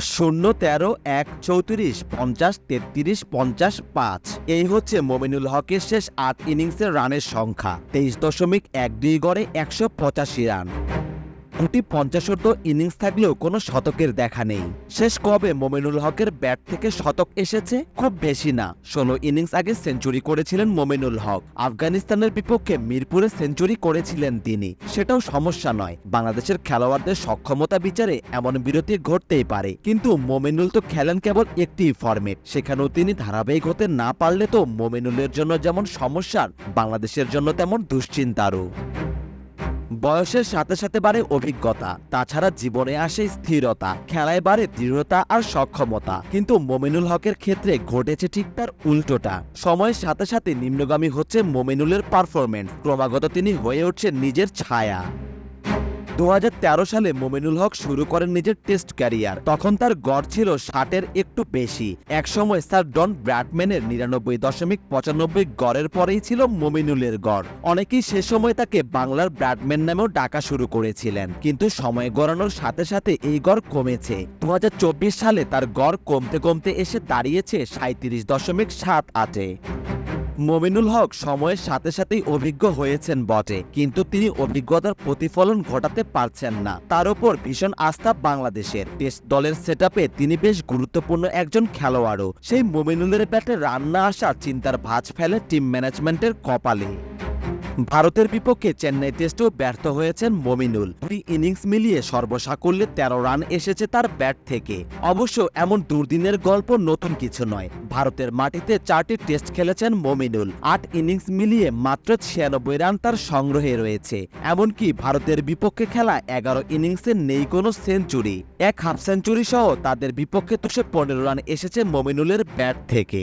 শূন্য তেরো, এক, চৌত্রিশ, পঞ্চাশ, তেত্রিশ, পঞ্চাশ, পাঁচ। এই হচ্ছে মোমিনুল হকের শেষ আট ইনিংসের রানের সংখ্যা। তেইশ দশমিক এক দুই গড়ে একশো পঁচাশি রান। দুটি পঞ্চাশোর্ধ ইনিংস থাকলেও কোনো শতকের দেখা নেই। শেষ কবে মোমিনুল হকের ব্যাট থেকে শতক এসেছে? খুব বেশি না। ষোলো ইনিংস আগে সেঞ্চুরি করেছিলেন মোমিনুল হক। আফগানিস্তানের বিপক্ষে মিরপুরে সেঞ্চুরি করেছিলেন তিনি। সেটাও সমস্যা নয়। বাংলাদেশের খেলোয়াড়দের সক্ষমতা বিচারে এমন বিরতি ঘটতেই পারে। কিন্তু মোমিনুল তো খেলেন কেবল একটি ফরম্যাট। সেখানেও তিনি ধারাবাহিক হতে না পারলে তো মোমিনুলের জন্য যেমন সমস্যার, বাংলাদেশের জন্য তেমন দুশ্চিন্তারও। বয়সের সাথে সাথে বাড়ে অভিজ্ঞতা, তাছাড়া জীবনে আসে স্থিরতা, খেলায় বাড়ে দৃঢ়তা আর সক্ষমতা। কিন্তু মোমিনুল হকের ক্ষেত্রে ঘটেছে ঠিক তার উল্টোটা। সময়ের সাথে সাথে নিম্নগামী হচ্ছে মোমিনুলের পারফরমেন্স ক্রমাগত তিনি হয়ে উঠছেন নিজের ছায়া। দু হাজার তেরো সালে মোমিনুল হক শুরু করেন নিজের টেস্ট ক্যারিয়ার। তখন তার গড় ছিল ষাটের একটু বেশি। একসময় স্যার ডন ব্র্যাডম্যানের নিরানব্বই দশমিক পঁচানব্বই গড়ের পরেই ছিল মোমিনুলের গড়। অনেকেই সে সময় তাকে বাংলার ব্র্যাডম্যান নামেও ডাকা শুরু করেছিলেন। কিন্তু সময় গড়ানোর সাথে সাথে এই গড় কমেছে। দু হাজার চব্বিশ সালে তার গড় কমতে কমতে এসে দাঁড়িয়েছে সাঁত্রিশ দশমিক সাত আটে। মমিনুল হক সময়ের সাথে সাথেই অভিজ্ঞ হয়েছেন বটে, কিন্তু তিনি অভিজ্ঞতার প্রতিফলন ঘটাতে পারছেন না। তার উপর ভীষণ আস্থা বাংলাদেশের। টেস্ট দলের সেট তিনি বেশ গুরুত্বপূর্ণ একজন খেলোয়াড়ও। সেই মমিনুলের ব্যাটে রান্না আসার চিন্তার ভাঁজ ফেলে টিম ম্যানেজমেন্টের কপালে। ভারতের বিপক্ষে চেন্নাই টেস্টেও ব্যর্থ হয়েছেন মমিনুল। দুই ইনিংস মিলিয়ে সর্বসাকুল্যে তেরো রান এসেছে তার ব্যাট থেকে। অবশ্য এমন দুর্দিনের গল্প নতুন কিছু নয়। ভারতের মাটিতে চারটি টেস্ট খেলেছেন মমিনুল। আট ইনিংস মিলিয়ে মাত্র ছিয়ানব্বই রান তার সংগ্রহে রয়েছে। এমনকি ভারতের বিপক্ষে খেলা এগারো ইনিংসে নেই কোনো সেঞ্চুরি। এক হাফ সেঞ্চুরি সহ তাদের বিপক্ষে দুশো পনেরো রান এসেছে মমিনুলের ব্যাট থেকে।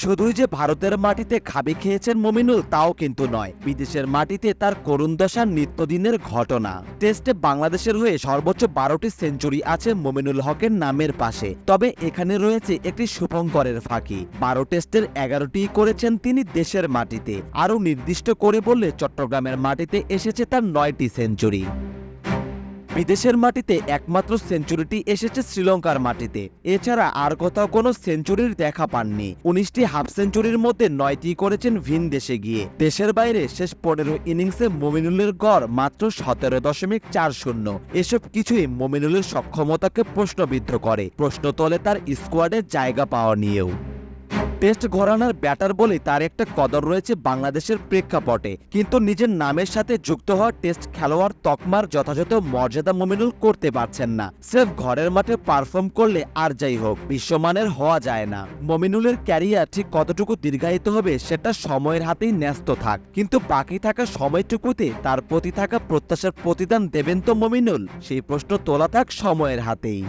শুধুই যে ভারতের মাটিতে খাবি খেয়েছেন মমিনুল, তাও কিন্তু নয়। বিদেশের মাটিতে তার করুণ দশার নিত্যদিনের ঘটনা। টেস্টে বাংলাদেশের হয়ে সর্বোচ্চ বারোটি সেঞ্চুরি আছে মমিনুল হকের নামের পাশে। তবে এখানে রয়েছে একটি শুভঙ্করের ফাঁকি। বারো টেস্টের এগারোটি করেছেন তিনি দেশের মাটিতে। আরও নির্দিষ্ট করে বললে চট্টগ্রামের মাটিতে এসেছে তার নয়টি সেঞ্চুরি। বিদেশের মাটিতে একমাত্র সেঞ্চুরিটি এসেছে শ্রীলঙ্কার মাটিতে। এছাড়া আর কোথাও কোনো সেঞ্চুরির দেখা পাননি। উনিশটি হাফ সেঞ্চুরির মধ্যে নয়টি করেছেন ভিন দেশে গিয়ে। দেশের বাইরে শেষ পনেরো ইনিংসে মমিনুলের গড় মাত্র সতেরো দশমিক চার শূন্য। এসব কিছুই মমিনুলের সক্ষমতাকে প্রশ্নবিদ্ধ করে। প্রশ্ন তোলে তার স্কোয়াডে জায়গা পাওয়া নিয়েও। টেস্ট ঘরানার ব্যাটার বলে তার একটা কদর রয়েছে বাংলাদেশের প্রেক্ষাপটে। কিন্তু নিজের নামের সাথে যুক্ত হওয়া টেস্ট খেলোয়াড় তকমার যথাযথ মর্যাদা মোমিনুল করতে পারছেন না। স্রেফ ঘরের মাঠে পারফর্ম করলে আর যাই হোক, বিশ্বমানের হওয়া যায় না। মমিনুলের ক্যারিয়ার ঠিক কতটুকু দীর্ঘায়িত হবে সেটা সময়ের হাতেই ন্যস্ত থাক। কিন্তু বাকি থাকা সময়টুকুতে তার প্রতি থাকা প্রত্যাশার প্রতিদান দেবেন তো মমিনুল? সেই প্রশ্ন তোলা থাক সময়ের হাতেই।